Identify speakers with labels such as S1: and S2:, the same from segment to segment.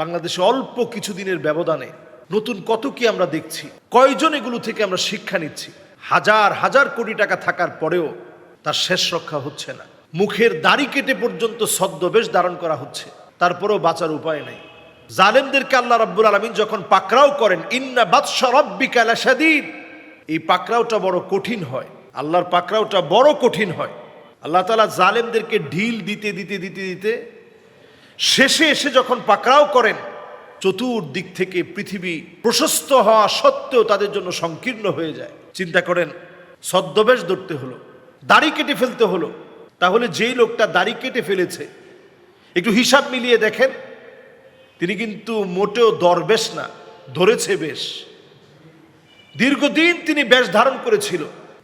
S1: বাংলাদেশে অল্প কিছুদিনের ব্যবধানে নতুন কত কি আমরা দেখছি? কয়জন এগুলো থেকে আমরা শিক্ষা নিচ্ছি? হাজার হাজার কোটি টাকা থাকার পরেও তার শেষ রক্ষা হচ্ছে না। মুখের দাড়ি কেটে পর্যন্ত ছদ্মবেশ ধারণ করা হচ্ছে। তারপরেও বাঁচার উপায় নেই। জালেমদেরকে আল্লাহ রাব্বুল আলমিন যখন পাকরাও করেন, ইন্না বাদশা এই পাকরাওটা বড় কঠিন হয়। আল্লাহর পাকরাওটা বড় কঠিন হয়। আল্লাহ তালা জালেমদেরকে ঢিল দিতে দিতে দিতে দিতে শেষে এসে যখন পাকরাও করেন, চতুর্দিক থেকে পৃথিবী প্রশস্ত হওয়া সত্ত্বেও তাদের জন্য সংকীর্ণ হয়ে যায়। চিন্তা করেন, ছদ্মবেশ ধরতে হলো, দাড়ি কেটে ফেলতে হলো। তাহলে যেই লোকটা দাড়ি কেটে ফেলেছে, একটু হিসাব মিলিয়ে দেখেন, তিনি কিন্তু মোটেও দরবেশ না, ধরেছে বেশ। দীর্ঘদিন তিনি বেশ ধারণ করেছিল,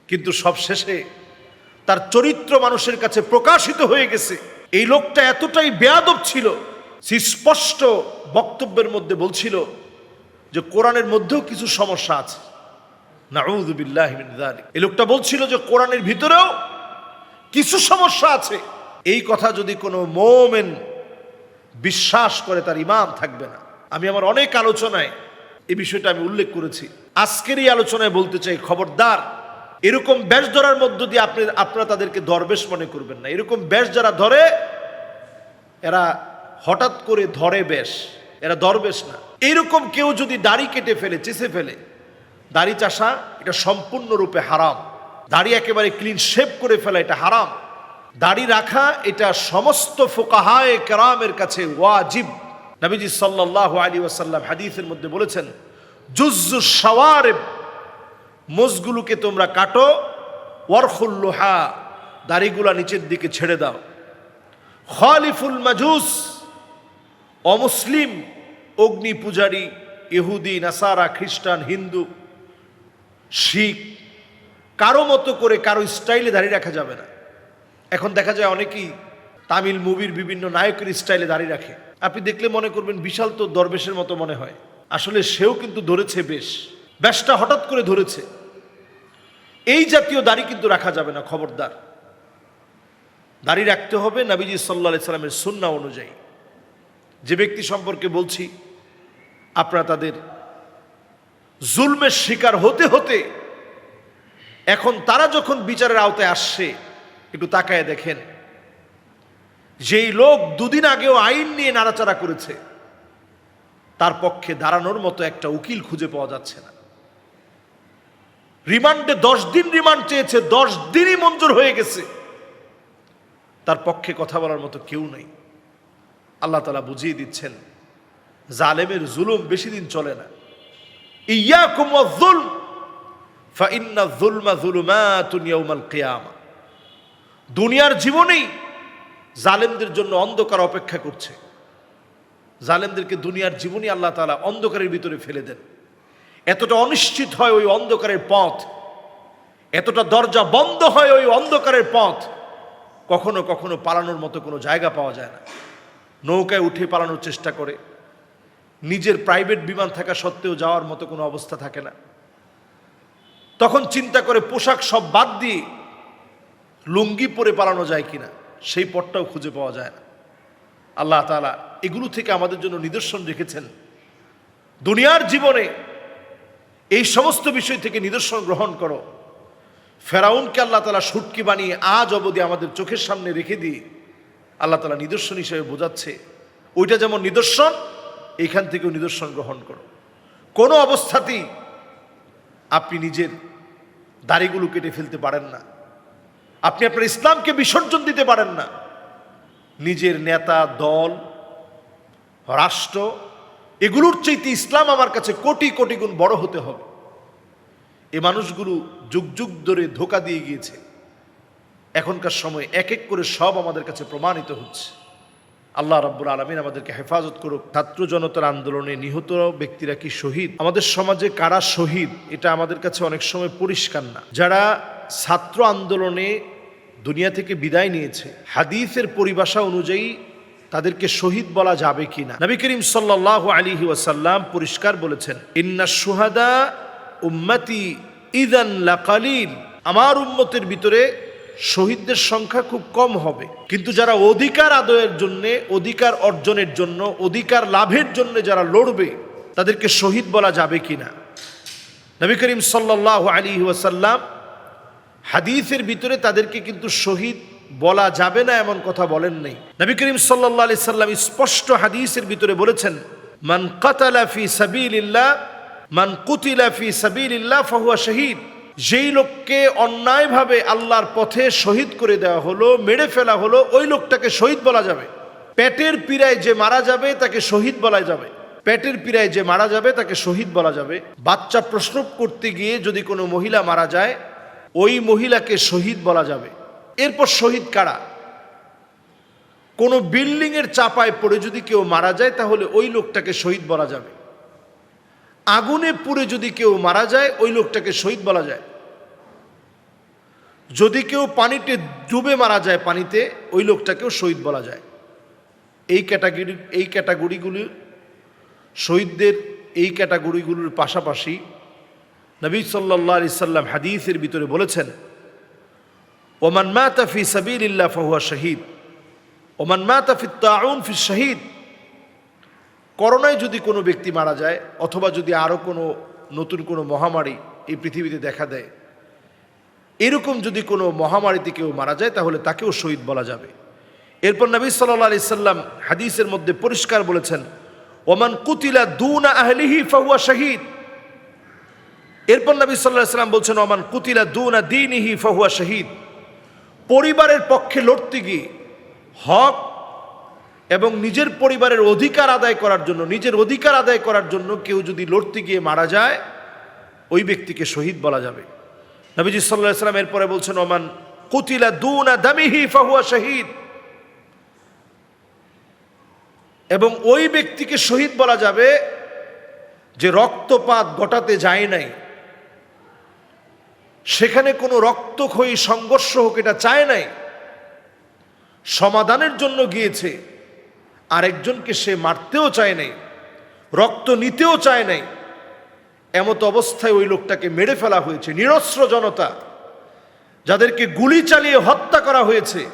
S1: কিন্তু সব শেষে তার চরিত্র মানুষের কাছে প্রকাশিত হয়ে গেছে। এই লোকটা এতটাই বেয়াদব ছিল, সে স্পষ্ট বক্তব্যের মধ্যে বলছিল যে কোরআনের মধ্যেও কিছু সমস্যা আছে। নাউযুবিল্লাহি মিন এই লোকটা বলছিল যে কোরআনের ভিতরেও কিছু সমস্যা আছে। এই কথা যদি কোনো মোমেন বিশ্বাস করে, তার ইমান থাকবে না। আমি আমার অনেক আলোচনায় এই বিষয়টা আমি উল্লেখ করেছি। আজকের এই আলোচনায় বলতে চাই, খবরদার এরকম ব্যাস ধরার মধ্য দিয়ে আপনি, আপনারা তাদেরকে দরবেশ মনে করবেন না। এরকম ব্যাস যারা ধরে, এরা হঠাৎ করে ধরে বেশ। এরা দরবেশ না। এরকম কেউ যদি দাড়ি কেটে ফেলে চেষে ফেলে, দাড়ি চাষা, এটা সম্পূর্ণরূপে হারাম। দাড়ি একেবারে ক্লিন শেপ করে ফেলা, এটা হারাম। দাড়ি রাখা, এটা সমস্ত ফোকাহায় কেরামের কাছে ওয়াজিব। নবীজি সাল্লাহ আলী ওয়াসাল্লাম হাদিসের মধ্যে বলেছেন জুজ্জু সওয়ারেব মোজগুলোকে তোমরা কাটো ওয়ারখুল্লোহা দাড়িগুলা নিচের দিকে ছেড়ে দাও। খালিফুল মাজুস, অমুসলিম, অগ্নি পূজারী, ইহুদি, নাসারা, খ্রিস্টান, হিন্দু, শিখ, কারও মতো করে কারও স্টাইলে দাড়ি রাখা যাবে না। এখন দেখা যায় অনেকেই তামিল মুভির বিভিন্ন নায়কের স্টাইলে দাড়ি রাখে। আপনি দেখলে মনে করবেন বিশাল তো দরবেশের মতো মনে হয়। আসলে সেও কিন্তু ধরেছে বেশ। ব্যাসটা হঠাৎ করে ধরেছে। এই জাতীয় দাড়ি কিন্তু রাখা যাবে না, খবরদার। দাড়ি রাখতে হবে নাবিজি সাল্লা সাল্লামের সুন্না অনুযায়ী। যে ব্যক্তি সম্পর্কে বলছি, আপনারা তাদের জুলমের শিকার হতে হতে এখন তারা যখন বিচারের আওতায় আসছে, একটু তাকায় দেখেন, যেই লোক দুদিন আগেও আইন নিয়ে নাড়াচাড়া করেছে, তার পক্ষে দাঁড়ানোর মতো একটা উকিল খুঁজে পাওয়া যাচ্ছে না। রিমান্ডে দশ দিন রিমান্ড চেয়েছে, দশ দিনই মঞ্জুর হয়ে গেছে। তার পক্ষে কথা বলার মতো কেউ নেই। আল্লাহ তালা বুঝিয়ে দিচ্ছেন, জালেমের জুলুম বেশি দিন চলে না। যুলুমাতুন ইয়াউমাল কিয়ামা। দুনিয়ার জীবনেই জালেমদের জন্য অন্ধকার অপেক্ষা করছে। জালেমদেরকে দুনিয়ার জীবনই আল্লাহ তাআলা অন্ধকারের ভিতরে ফেলে দেন। এতটা অনিশ্চিত হয় ওই অন্ধকারের পথ। এতটা দরজা বন্ধ হয় ওই অন্ধকারের পথ। কখনো কখনো পালানোর মতো কোনো জায়গা পাওয়া যায় না। নৌকায় উঠে পালানোর চেষ্টা করে। নিজের প্রাইভেট বিমান থাকা সত্ত্বেও যাওয়ার মতো কোনো অবস্থা থাকে না। তখন চিন্তা করে পোশাক সব বাদ দিয়ে লুঙ্গি পরে পালানো যায় কিনা, সেই পথটাও খুঁজে পাওয়া যায় না। আল্লাহ তালা এগুলো থেকে আমাদের জন্য নিদর্শন রেখেছেন। দুনিয়ার জীবনে এই সমস্ত বিষয় থেকে নিদর্শন গ্রহণ করো। ফেরাউনকে আল্লাহ তালা সুটকি বানিয়ে আজ অবধি আমাদের চোখের সামনে রেখে দিয়ে আল্লাহ তালা নিদর্শন হিসেবে বোঝাচ্ছে। ওইটা যেমন নিদর্শন এইখান থেকেও নিদর্শন গ্রহণ করো। কোনো অবস্থাতেই আপনি নিজের দাড়িগুলো কেটে ফেলতে পারেন না। আপনি আপনার ইসলামকে বিসর্জন দিতে পারেন না। নিজের নেতা, দল, রাষ্ট্র এগুলোর চাইতে ইসলাম আমার কাছে কোটি কোটি গুণ বড় হতে হবে। এ মানুষগুলো যুগ যুগ ধরে ধোকা দিয়ে গিয়েছে। এখনকার সময় এক এক করে সব আমাদের কাছে প্রমাণিত হচ্ছে। আল্লাহ রাব্বুল আলমিন আমাদেরকে হেফাজত করুক। ছাত্র জনতার আন্দোলনে নিহত ব্যক্তিরা কি শহীদ? আমাদের সমাজে কারা শহীদ? এটা আমাদের কাছে অনেক সময় পরিষ্কার না। যারা ছাত্র আন্দোলনে দুনিয়া থেকে বিদায় নিয়েছে, হাদিসের পরিভাষা অনুযায়ী তাদেরকে শহীদ বলা যাবে কিনা। নবী করিম সাল্লাহ আলী ওয়াসাল্লাম পরিষ্কার বলেছেন, ইন্না সুহাদা উম্মতি ইদান লাকালিল আমার উম্মতের ভিতরে শহীদদের সংখ্যা খুব কম হবে। কিন্তু যারা অধিকার আদয়ের জন্য, অধিকার অর্জনের জন্য, অধিকার লাভের জন্য যারা লড়বে, তাদেরকে শহীদ বলা যাবে কিনা? নবী করিম সাল্লাহ আলী ওয়াসাল্লাম হাদিসের ভিতরে তাদেরকে কিন্তু শহীদ বলা যাবে না, এমন কথা বলেন নাই। নবী করিম সাল্লাহ আলি সাল্লাম স্পষ্ট হাদিসের ভিতরে বলেছেন, মান কাতালা ফি সাবিলিল্লাহ, মান কুতিলা ফি সাবিলিল্লাহ ফাহুয়া শহীদ। যেই লোককে অন্যায়ভাবে আল্লাহর পথে শহীদ করে দেওয়া হলো, মেরে ফেলা হলো, ওই লোকটাকে শহীদ বলা যাবে। পেটের পীড়ায় যে মারা যাবে, তাকে শহীদ বলা যাবে। পেটের পীড়ায় যে মারা যাবে, তাকে শহীদ বলা যাবে। বাচ্চা প্রশ্ন করতে গিয়ে যদি কোনো মহিলা মারা যায়, ওই মহিলাকে শহীদ বলা যাবে। এরপর শহীদ কারা? কোনো বিল্ডিংয়ের চাপায় পড়ে যদি কেউ মারা যায়, তাহলে ওই লোকটাকে শহীদ বলা যাবে। আগুনে পুড়ে যদি কেউ মারা যায়, ওই লোকটাকে শহীদ বলা যায়। যদি কেউ পানিতে ডুবে মারা যায় পানিতে, ওই লোকটাকেও শহীদ বলা যায়। এই ক্যাটাগরি এই ক্যাটাগরিগুলি শহীদদের এই ক্যাটাগরিগুলোর পাশাপাশি নবী সাল্লাহ আলি সাল্লাম হাদিসের ভিতরে বলেছেন ওমান মা তাফি সাবিল্লাহ ফাহুয়া শহীদ। ওমান মা তাফি তাউন ফি শহীদ। করোনায় যদি কোনো ব্যক্তি মারা যায়, অথবা যদি আরও কোনো নতুন কোনো মহামারী এই পৃথিবীতে দেখা দেয়, এরকম যদি কোনো মহামারীতে কেউ মারা যায়, তাহলে তাকেও শহীদ বলা যাবে। এরপর নবী সাল্লাহ আলি সাল্লাম হাদিসের মধ্যে পরিষ্কার বলেছেন, ওমান কুতিলা দুনা আহলিহি ফাহুয়া শহীদ। এরপর নবী সাল্লাহ সাল্লাম বলছেন, ওমান কুতিলা দুনা দিনইহি ফাহুয়া শহীদ। পরিবারের পক্ষে লড়তে গিয়ে হক এবং নিজের পরিবারের অধিকার আদায় করার জন্য, নিজের অধিকার আদায় করার জন্য কেউ যদি লড়তে গিয়ে মারা যায়, ওই ব্যক্তিকে শহীদ বলা যাবে। নবীজি সাল্লাহ সাল্লাম এরপরে বলছেন, ওমান কুতিলা দুনা দামিহি ফাহুয়া শহীদ। এবং ওই ব্যক্তিকে শহীদ বলা যাবে যে রক্তপাত ঘটাতে যায় নাই। সেখানে কোনো রক্তক্ষয়ী সংঘর্ষ হোক, এটা চায় নাই। সমাধানের জন্য গিয়েছে। আরেকজনকে সে মারতেও চায় নাই, রক্ত নিতেও চায় নাই। এমত অবস্থায় ওই লোকটাকে মেরে ফেলা হয়েছে, নিরস্ত্র জনতা, যাদেরকে গুলি চালিয়ে হত্যা করা হয়েছে।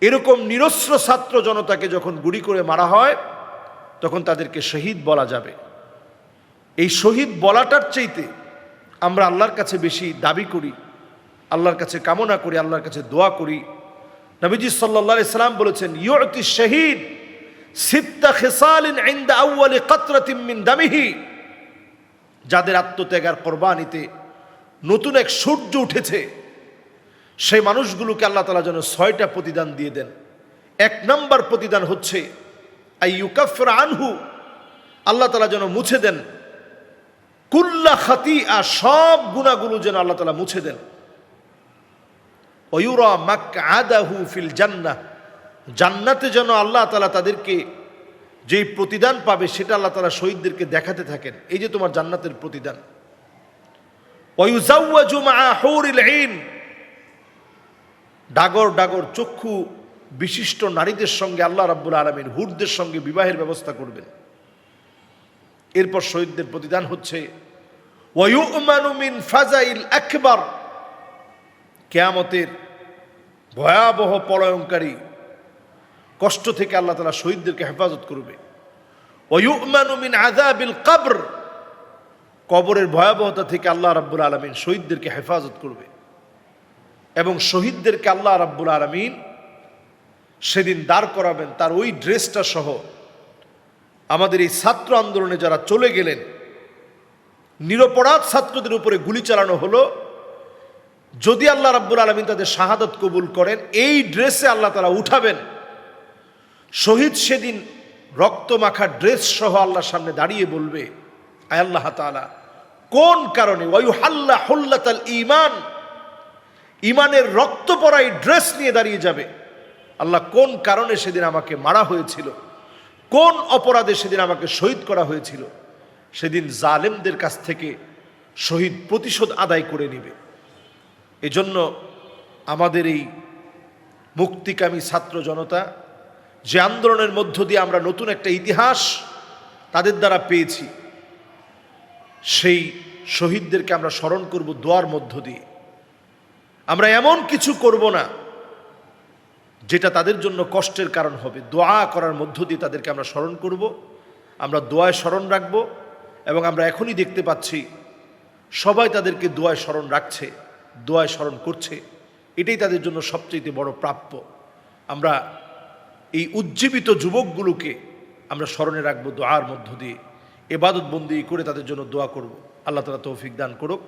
S1: এরকম নিরস্ত্র ছাত্র জনতাকে যখন গুলি করে মারা হয়, তখন তাদেরকে শহীদ বলা যাবে। এই শহীদ বলাটার চাইতে আমরা আল্লাহর কাছে বেশি দাবি করি, আল্লাহর কাছে কামনা করি, আল্লাহর কাছে দোয়া করি। নবীজি সাল্লা সাল্লাম বলেছেন ইয়তি শহীদ সিত্তা খেসালিন ইন্দা আউয়ালি কাতরাতিম মিন দামিহি। যাদের আত্মত্যাগার কোরবানিতে নতুন এক সূর্য উঠেছে, সেই মানুষগুলোকে আল্লাহ তালা যেন ছয়টা প্রতিদান দিয়ে দেন। এক নম্বর প্রতিদান হচ্ছে, আইয়ুকাফর আনহু। আল্লাহ তালা যেন মুছে দেন কুল্লা খাতি আর সব গুণাগুলো যেন আল্লাহ তালা মুছে দেন। অয়ুরা মাক আদাহু ফিল জান্নাহ, জান্নাতে যেন আল্লাহ তালা তাদেরকে যেই প্রতিদান পাবে সেটা আল্লাহ তালা শহীদদেরকে দেখাতে থাকেন। এই যে তোমার জান্নাতের প্রতিদান। ডাগর ডাগর চক্ষু বিশিষ্ট নারীদের সঙ্গে আল্লাহ রাব্বুল আলমীর হুরদের সঙ্গে বিবাহের ব্যবস্থা করবেন। এরপর শহীদদের প্রতিদান হচ্ছে ওয়ুমানুমিন ফাজাইল একবার কেয়ামতের ভয়াবহ পলয়ঙ্কারী কষ্ট থেকে আল্লাহ তালা শহীদদেরকে হেফাজত করবে। ওয়ুমানুমিন আজাবিল কবর কবরের ভয়াবহতা থেকে আল্লাহ রাব্বুল আলমিন শহীদদেরকে হেফাজত করবে। এবং শহীদদেরকে আল্লাহ রাব্বুল আলমিন সেদিন দাঁড় করাবেন, তার ওই ড্রেসটা সহ আমাদের এই ছাত্র আন্দোলনে যারা চলে গেলেন নিরপরাধ ছাত্রদের উপরে গুলি চালানো হলো। যদি আল্লাহ রাব্বুল আলমিন তাদের শাহাদত কবুল করেন, এই ড্রেসে আল্লাহ তারা উঠাবেন। শহীদ সেদিন রক্ত মাখা ড্রেস সহ আল্লাহর সামনে দাঁড়িয়ে বলবে, আয় আল্লাহ তালা কোন কারণে? ওয়ু হাল্লা হল্লাতাল ইমান ইমানের রক্ত পরাই ড্রেস নিয়ে দাঁড়িয়ে যাবে। আল্লাহ কোন কারণে সেদিন আমাকে মারা হয়েছিল? কোন অপরাধে সেদিন আমাকে শহীদ করা হয়েছিল? সেদিন জালেমদের কাছ থেকে শহীদ প্রতিশোধ আদায় করে নিবে। এজন্য আমাদের এই মুক্তিকামী ছাত্র জনতা, যে আন্দোলনের মধ্য দিয়ে আমরা নতুন একটা ইতিহাস তাদের দ্বারা পেয়েছি, সেই শহীদদেরকে আমরা স্মরণ করব দোয়ার মধ্য দিয়ে। আমরা এমন কিছু করব না যেটা তাদের জন্য কষ্টের কারণ হবে। দোয়া করার মধ্য দিয়ে তাদেরকে আমরা স্মরণ করব, আমরা দোয়ায় স্মরণ রাখব। এবং আমরা এখনই দেখতে পাচ্ছি, সবাই তাদেরকে দোয়ায় স্মরণ রাখছে, দোয়ায় স্মরণ করছে। এটাই তাদের জন্য সবচেয়ে বড় প্রাপ্য। আমরা এই উজ্জীবিত যুবকগুলোকে আমরা স্মরণে রাখব দোয়ার মধ্য দিয়ে। এবাদত বন্দি করে তাদের জন্য দোয়া করব। আল্লাহ তালা তৌফিক দান করুক।